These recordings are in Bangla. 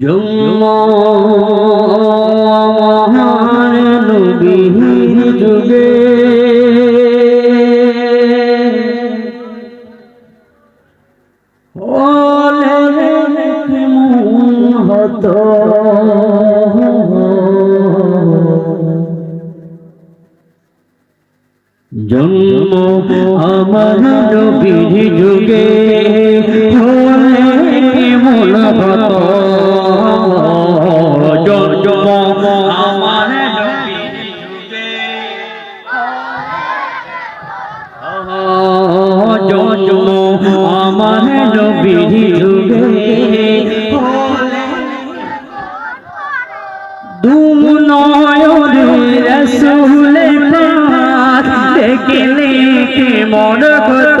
যুগে হতো জন্ম আমার নবীর যুগে। দেখলে মন কত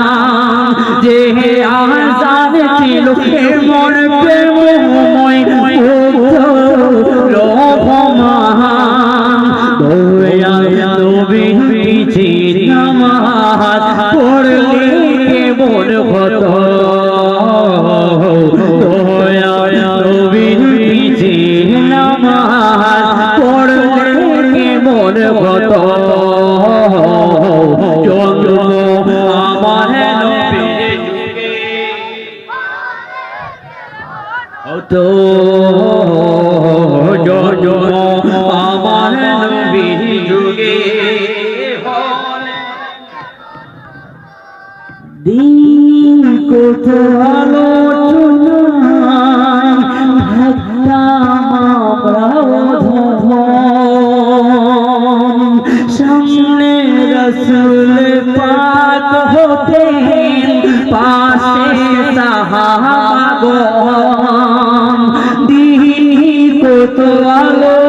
যে আজান ছিল মন প্রেমময় নামাজ পড়লে নামাজ পড়লে কেমন হত জন্ম আমার নবীর যুগে দিন কত আলোচনায় থাকতাম আমরা। সামনে রসুল পাক হতে পাশে সাহাবাগণ দিন কত আলোচনায়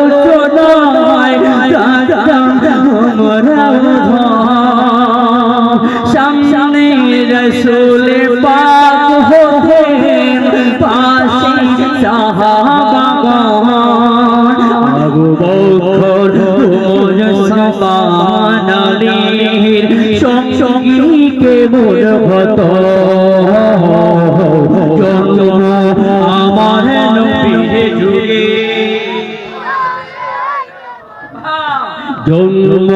জন্ম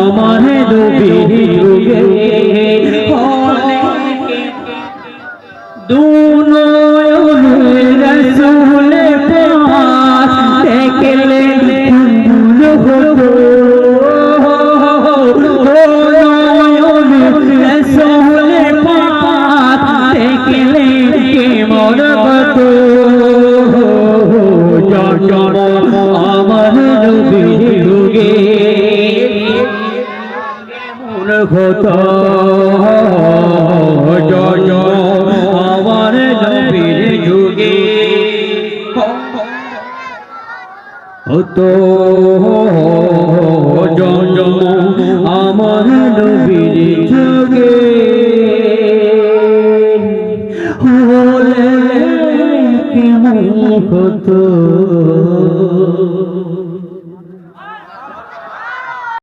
আমার নবীর মন জয় আমার নবীর যুগে হতো জন্ম আমার নবীর যুগে হলে কেমন হতো